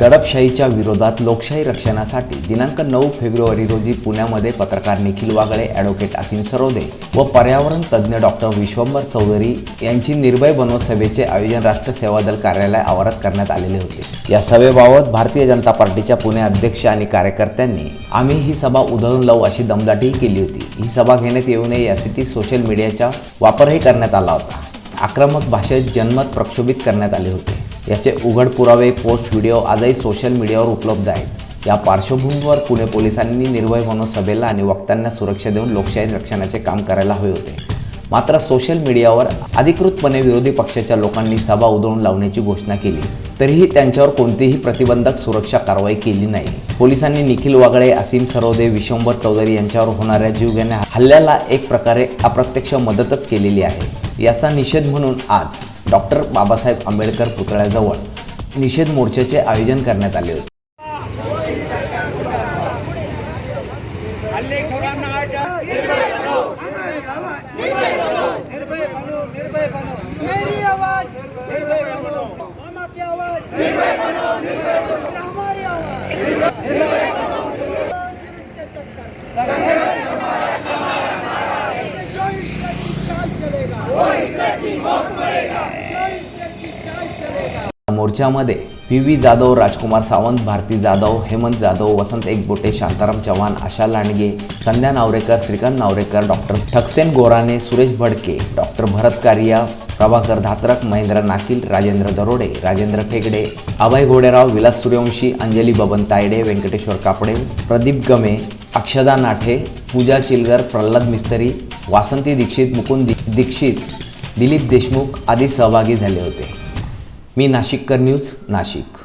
दडपशाहीच्या विरोधात लोकशाही रक्षणासाठी दिनांक नऊ फेब्रुवारी रोजी पुण्यामध्ये पत्रकार निखिल वागळे ॲडव्होकेट असीम सरोदे व पर्यावरण तज्ज्ञ डॉक्टर विश्वंभर चौधरी यांची निर्भय बनवत सभेचे आयोजन राष्ट्र सेवा दल कार्यालय आवारात करण्यात आलेले होते. या सभेबाबत भारतीय जनता पार्टीच्या पुणे अध्यक्ष आणि कार्यकर्त्यांनी आम्ही ही सभा उधळून लावू अशी दमदाटीही केली होती. ही सभा घेण्यात येऊ नये यासाठी सोशल मीडियाचा वापरही करण्यात आला होता. आक्रमक भाषेत जनमत प्रक्षोभित करण्यात आले होते. याचे उघड पुरावे पोस्ट व्हिडिओ आजही सोशल मीडियावर उपलब्ध आहेत. या पार्श्वभूमीवर पुणे पोलिसांनी निर्भय म्हणून सभेला आणि वक्त्यांना सुरक्षा देऊन लोकशाही रक्षणाचे काम करायला हवे होते. मात्र सोशल मीडियावर अधिकृतपणे विरोधी पक्षाच्या लोकांनी सभा उधळून लावण्याची घोषणा केली. तरीही त्यांच्यावर कोणतीही प्रतिबंधक सुरक्षा कारवाई केली नाही. पोलिसांनी निखिल वागळे असीम सरोदे विश्वंभर चौधरी यांच्यावर होणाऱ्या जीवघेण्या हल्ल्याला एक प्रकारे अप्रत्यक्ष मदतच केलेली आहे. याचा निषेध म्हणून आज डॉक्टर बाबासाहेब आंबेडकर पुतळ्याजवळ निषेध मोर्चाचे आयोजन करण्यात आले होते. हल्लेखोरांना अटक निर्भय बनो निर्भय बनो निर्भय बनो मोर्चामध्ये P V Jadhav Rajkumar Sawant Bharati Jadhav Hemant Jadhav Vasant Ekbote Shantaram Chavan Asha Landge Sandhya Navarekar Shrikant Navarekar doctor Thaksen Gorane Suresh Bhadke doctor Bharat Kariya Prabhakar Dhatrak Mahendra नाकील Rajendra दरोडे राजेंद्र फेगडे अभय घोडेराव विलास सूर्यवंशी अंजली बबन तायडे व्यंकटेश्वर कापडे प्रदीप गमे अक्षदा नाठे पूजा चिलगर प्रल्हाद मिस्त्री वासंती दीक्षित मुकुंद दीक्षित दिलीप देशमुख आदी सहभागी झाले होते. मी नाशिककर न्यूज नाशिक.